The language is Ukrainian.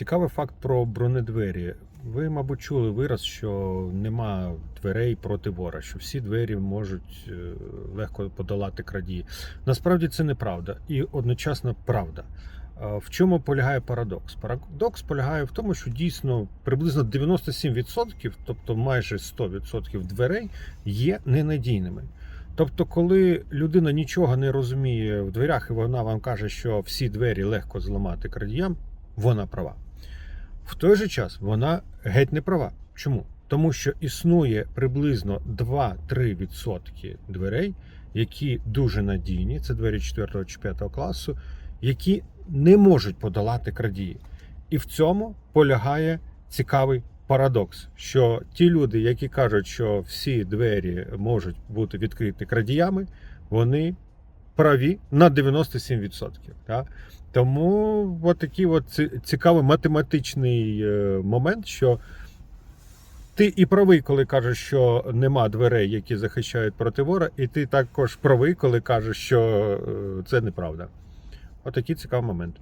Цікавий факт про бронедвері. Ви, мабуть, чули вираз, що нема дверей проти вора, що всі двері можуть е, легко подолати крадії. Насправді це неправда і одночасно правда. В чому полягає парадокс? Парадокс полягає в тому, що дійсно приблизно 97%, тобто майже 100% дверей, є ненадійними. Тобто, коли людина нічого не розуміє в дверях, і вона вам каже, що всі двері легко зламати крадіям, вона права. В той же час вона геть не права. Чому? Тому що існує приблизно 2-3% дверей, які дуже надійні, це двері 4 чи 5 класу, які не можуть подолати крадії. І в цьому полягає цікавий парадокс, що ті люди, які кажуть, що всі двері можуть бути відкриті крадіями, вони праві на 97%. Так? Тому от такий от цікавий математичний е, момент, що ти і правий, коли кажеш, що нема дверей, які захищають проти вора, і ти також правий, коли кажеш, що е, це неправда. Отакий цікавий момент.